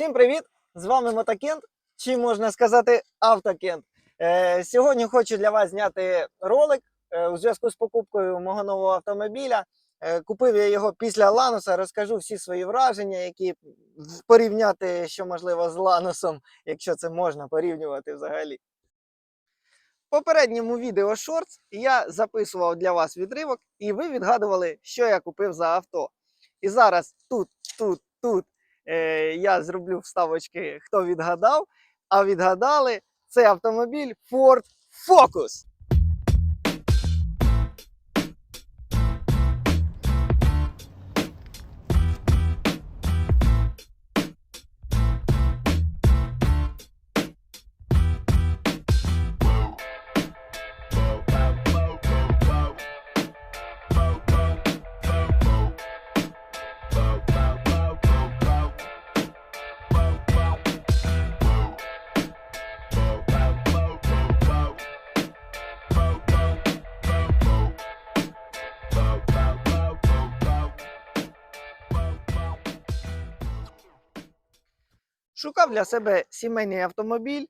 Всім привіт! З вами Мотокент, чи можна сказати Автокент. Е, сьогодні хочу для вас зняти ролик е, у зв'язку з покупкою мого нового автомобіля. Е, купив я його після Лануса, розкажу всі свої враження, які порівняти, що можливо, з Ланусом, якщо це можна порівнювати взагалі. В попередньому відео Shorts я записував для вас відривок, і ви відгадували, що я купив за авто. І зараз тут, тут, тут е, я зроблю вставочки, хто відгадав. А відгадали це автомобіль Ford Focus. Шукав для себе сімейний автомобіль,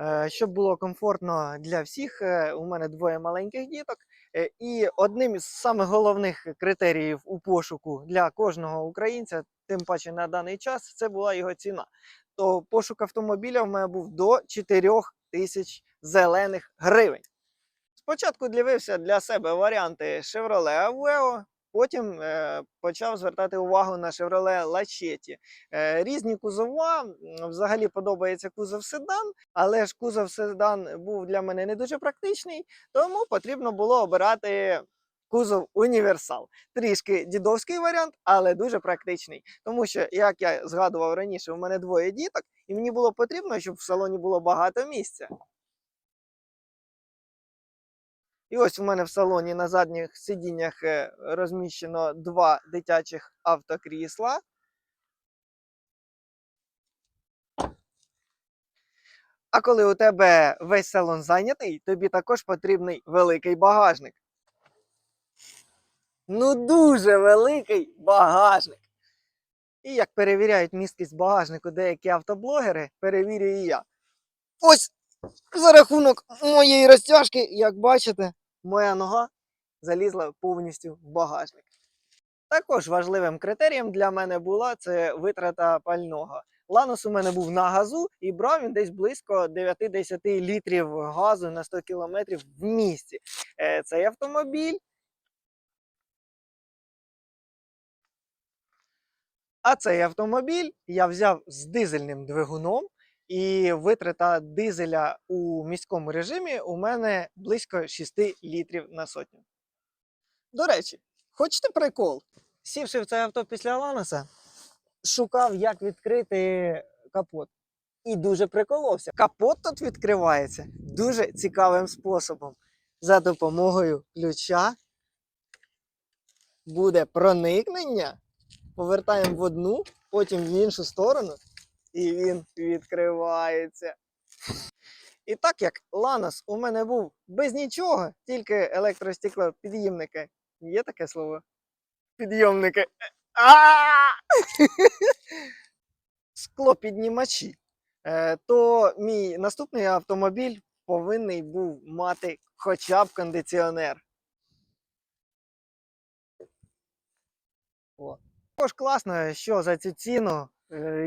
е, щоб було комфортно для всіх. Е, У мене двоє маленьких діток. Е, І одним із самих головних критеріїв у пошуку для кожного українця, тим паче на даний час, це була його ціна. То пошук автомобіля в мене був до 4 тисяч зелених гривень. Спочатку дивився для себе варіанти Chevrolet Aveo, потім е, почав звертати увагу на Chevrolet Lachetti. Е, різні кузова. Взагалі подобається кузов седан, але ж кузов седан був для мене не дуже практичний, тому потрібно було обирати кузов універсал. Трішки дідовський варіант, але дуже практичний. Тому що, як я згадував раніше, у мене двоє діток, і мені було потрібно, щоб в салоні було багато місця. І ось у мене в салоні на задніх сидіннях е, розміщено два дитячих автокрісла. А коли у тебе весь салон зайнятий, тобі також потрібний великий багажник. Ну, дуже великий багажник. І як перевіряють місткість багажнику деякі автоблогери, перевірюю і я. Ось за рахунок моєї розтяжки, як бачите, моя нога залізла повністю в багажник. Також важливим критерієм для мене була це витрата пального. Ланос у мене був на газу і брав він десь близько 9-10 літрів газу на 100 кілометрів в місті. Е, Цей автомобіль. А цей автомобіль я взяв з дизельним двигуном, і витрата дизеля у міському режимі у мене близько 6 літрів на сотню. До речі, хочете прикол? Сівши в це авто після Ланоса, шукав, як відкрити капот. І дуже приколовся. Капот тут відкривається дуже цікавим способом. За допомогою ключа буде проникнення. Повертаємо в одну, потім в іншу сторону, і він відкривається. І так як Ланос у мене був без нічого, тільки електростеклопідйомники. Є таке слово? Підйомники. Склопіднімачі. Е, То мій наступний автомобіль повинний був мати хоча б кондиціонер. О. Також класно, що за цю ціну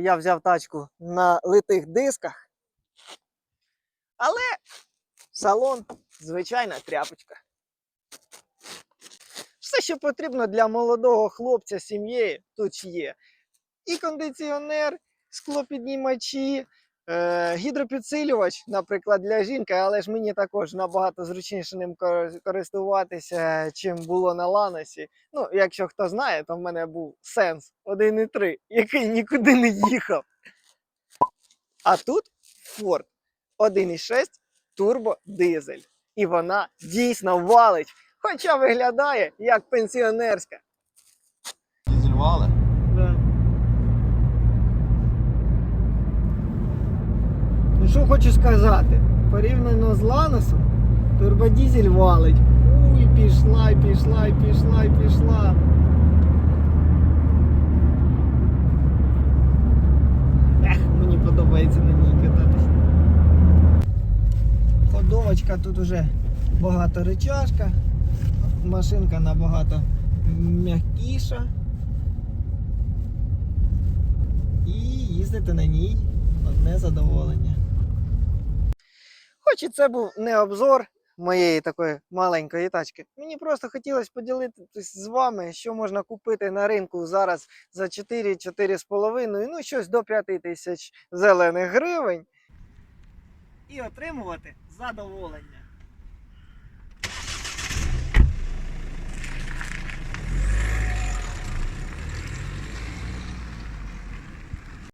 я взяв тачку на литих дисках. Але салон звичайна тряпочка. Все, що потрібно для молодого хлопця з сім'єю, тут є. І кондиціонер, склопіднімачі, е, гідропідсилювач, наприклад, для жінки, але ж мені також набагато зручніше ним користуватися, чим було на Ланосі. Ну, якщо хто знає, то в мене був сенс 1.3, який нікуди не їхав. А тут Ford 1.6 турбодизель. І вона дійсно валить, хоча виглядає як пенсіонерська. Дізельвали? Да. що хочу сказати, порівняно з Ланосом, турбодізель валить. Уй, пішла, і пішла, і пішла, і пішла. Ех, мені подобається на ній кататися. Ходовочка тут уже багато речашка, машинка набагато м'якіша. І їздити на ній одне задоволення. Хоч і це був не обзор моєї такої маленької тачки. Мені просто хотілося поділитися з вами, що можна купити на ринку зараз за 4-4,5, ну щось до 5 тисяч зелених гривень. І отримувати задоволення.